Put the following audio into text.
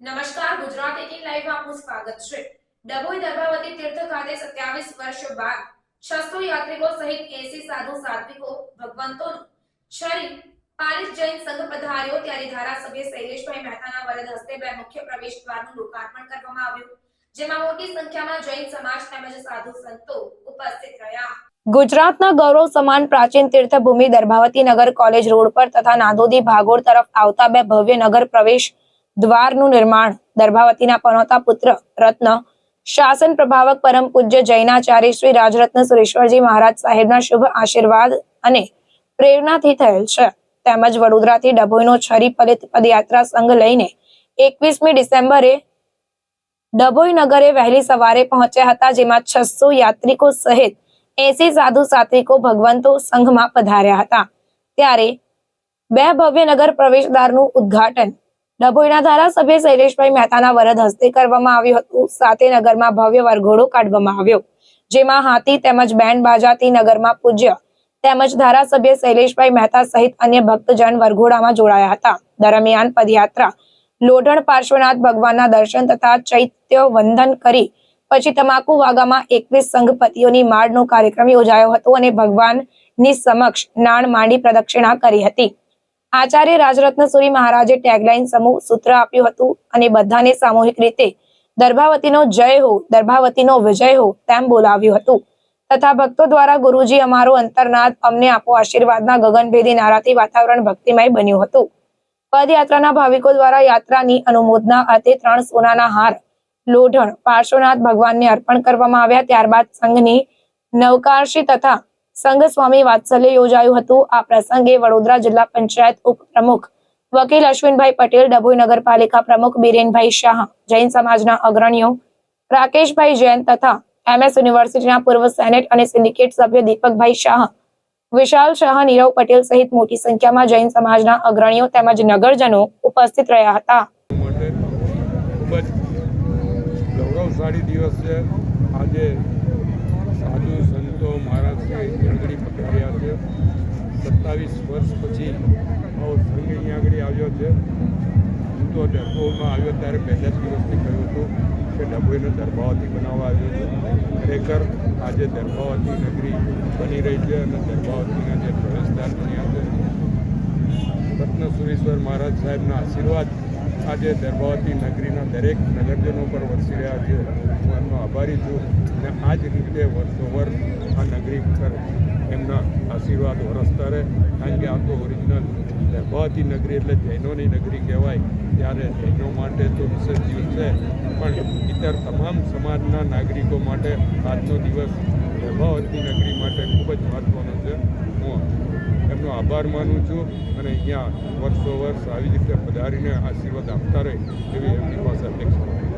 નમસ્કાર, Gujarat eighteen live આપનું સ્વાગત છે. ડભોઈ દર્ભાવતી તીર્થ ખાતે 27 વર્ષ બાદ 600 યાત્રિકો સહિત 80 સાધુ સાધ્વીઓ ભગવંતોનું શરીર પાલિત જૈન સંઘ પધાર્યો. ત્યારે ધારાસભ્ય શૈલેષભાઈ મહેતાના વરદ હસ્તે બે મુખ્ય પ્રવેશ દ્વારનું લોકાર્પણ કરવામાં આવ્યું, જેમાં મોટી સંખ્યામાં જૈન સમાજ તેમજ સાધુ સંતો ઉપસ્થિત રહ્યા. ગુજરાતના ગૌરવ સમાન પ્રાચીન તીર્થભૂમિ દર્ભાવતી નગર કોલેજ રોડ પર તથા નાદોદી ભાગોળ તરફ આવતા બે ભવ્ય નગર પ્રવેશ દ્વારનું નિર્માણ. દર્ભાવતીના પનોતા પુત્ર રત્ન. શાસન પ્રભાવક પરમ પૂજ્ય જૈનાચાર્ય શ્રી રાજરત્ન સુરેશ્વરજી મહારાજ સાહેબના શુભ આશીર્વાદ અને પ્રેરણાથી થયેલ છે. તેમજ વડોદરાથી ડભોઈનો છરી પદયાત્રા સંઘ લઈને એકવીસમી ડિસેમ્બરે ડભોઈ નગરે વહેલી સવારે પહોંચ્યા હતા, જેમાં છસો યાત્રિકો સહિત એસી સાધુ સાત્વિકો ભગવંતો સંઘમાં પધાર્યા હતા. ત્યારે બે ભવ્ય નગર પ્રવેશદ્વારનું ઉદ્ઘાટન ડભોઈના ધારાસભ્ય શૈલેષભાઈ મહેતાના વરદ હસ્તે કરવામાં આવ્યું હતું. સાથે નગરમાં ભવ્ય વરઘોડો કાઢવામાં આવ્યો. જેમાં હાથી તેમજ બેન્ડ બાજાથી નગરમાં પૂજ્ય તેમજ ધારાસભ્ય શૈલેષભાઈ મહેતા સહિત અન્ય ભક્તજન વરઘોડામાં જોડાયા હતા. દરમિયાન પદયાત્રા, લોઢણ પાર્શ્વનાથ ભગવાનના દર્શન તથા ચૈત્ય વંદન કરી પછી તમાકુ વાગામાં એકવીસ સંઘપતિઓની માળનો કાર્યક્રમ યોજાયો હતો અને ભગવાનની સમક્ષ નાણ માંડી પ્રદક્ષિણા કરી હતી. આચાર્ય રાજરત્ન સુરી મહારાજે ટેગલાઇન સમૂહ સૂત્ર આપ્યું હતું અને બધાને સામૂહિક રીતે, દર્ભાવતીનો જય હો, દર્ભાવતીનો વિજય હો, તેમ બોલાવ્યું હતું. તથા ભક્તો દ્વારા ગુરુજી અમારો અંતરનાદ અમને આપો આશીર્વાદના ગગનભેદી નારાથી વાતાવરણ ભક્તિમય બન્યું હતું. પદયાત્રાના ભાવિકો દ્વારા યાત્રાની અનુમોદના અર્થે ત્રણ સોનાના હાર, લોઢણ, પાર્શ્વનાથ ભગવાનને અર્પણ કરવામાં આવ્યા. ત્યારબાદ સંઘની નવકારશી તથા સંઘ સ્વામી વાત્સલ્ય યોજાયું હતું. આ પ્રસંગે વડોદરા જિલ્લા પંચાયત ઉપપ્રમુખ વકીલ અશ્વિનભાઈ પટેલ, ડભોઈ નગરપાલિકા પ્રમુખ બિરેનભાઈ શાહ, જૈન સમાજના અગ્રણીઓ રાકેશભાઈ જૈન તથા એમએસ યુનિવર્સિટીના પૂર્વ સેનેટ અને સિન્ડિકેટ સભ્ય દીપકભાઈ શાહ, વિશાલ શાહ, નીરવ પટેલ સહિત મોટી સંખ્યામાં જૈન સમાજના અગ્રણીઓ તેમજ નગરજનો ઉપસ્થિત રહ્યા હતા. આજે સાધુ સંતો મહારાજશ્રી આગળ પકડાયા છે સત્તાવીસ વર્ષ પછી મારો સંઘ અહીંયા આગળ આવ્યો છે. હું તો ડભોમાં આવ્યો ત્યારે પહેલા જ દિવસથી કહ્યું હતું. કે ડભોઈનો દરબાવતી બનાવવા આવ્યો છે. ખરેખર આજે દરબાવતી નગરી બની રહી છે અને દરબાવતીના જે પ્રવેશદાર બન્યા છે. રત્ન સુરેશ્વર મહારાજ સાહેબના આશીર્વાદ આજે દર્ભાવતી નગરીના દરેક નગરજનો પર વરસી રહ્યા છે. હું એમનો આભારી છું. અને આ જ રીતે વર્ષો એમના આશીર્વાદ વરસતા રહે કારણ કે આ તો ઓરિજિનલ દર્ભાવતી નગરી એટલે જૈનોની નગરી કહેવાય. ત્યારે જૈનો માટે તો વિશેષ દિવસ છે. પણ ઇતર તમામ સમાજના નાગરિકો માટે આજનો દિવસ દર્ભાવતી નગરી માટે ખૂબ જ મહત્ત્વનો છે. હું એમનો આભાર માનું છું અને અહીંયા વર્ષો વર્ષ આવી રીતે પધારીને આશીર્વાદ આપતા રહે એવી એમની પાસે અપેક્ષા